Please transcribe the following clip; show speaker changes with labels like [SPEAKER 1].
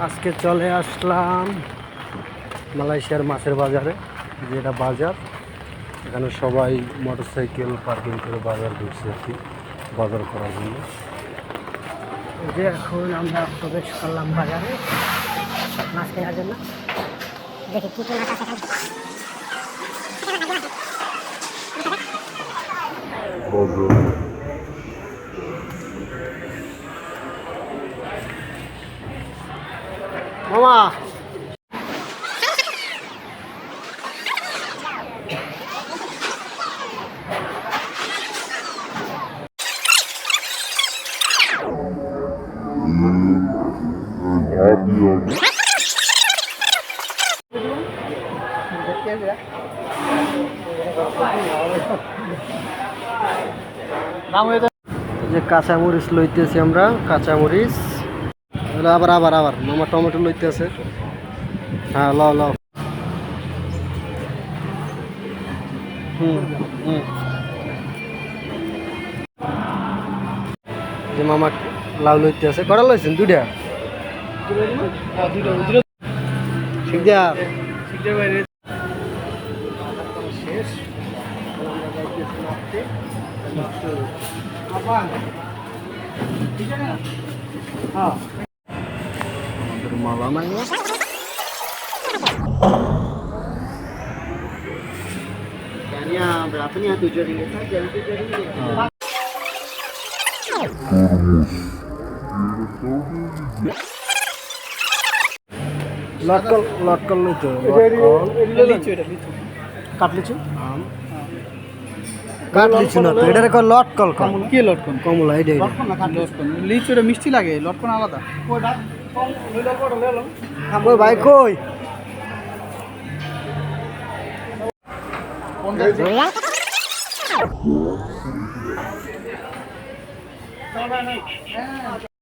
[SPEAKER 1] আজকে চলে আসলাম মালয়েশিয়ার মাছের বাজারে যেটা বাজার। এখানে সবাই মোটরসাইকেল পার্কিং করে বাজার ঢুকছে আর কি বাজার করার জন্য।
[SPEAKER 2] যে এখন আমরা প্রবেশ করলাম বাজারে। মাছ কেনার জন্য। দেখি কি কি মাছ আছে।
[SPEAKER 1] মামা। যে কাঁচামরিচ লইতেছি আমরা কাঁচামরিচ। এগুলো আবার আবার আবার। মামা টমেটো লইতেছে হ্যাঁ লাও লাও। হুম হুম। মামা লাউ লইতে আছে। কটা লইছেন? দুইটা? শেষ আমরা হ্যাঁ মালা নাই berapa nih? Tujuh ringgit saja, tujuh ringgit. লটকল। লটকল নিতে কাটলিচু? কাটলিচু না তো এটারে কয় লটকল কমলা।
[SPEAKER 2] কি লটকন
[SPEAKER 1] কমলা এইটা এইটা।
[SPEAKER 2] লটকন লিচুটা মিষ্টি লাগে লটকন আলাদা।
[SPEAKER 1] কই ভাই কই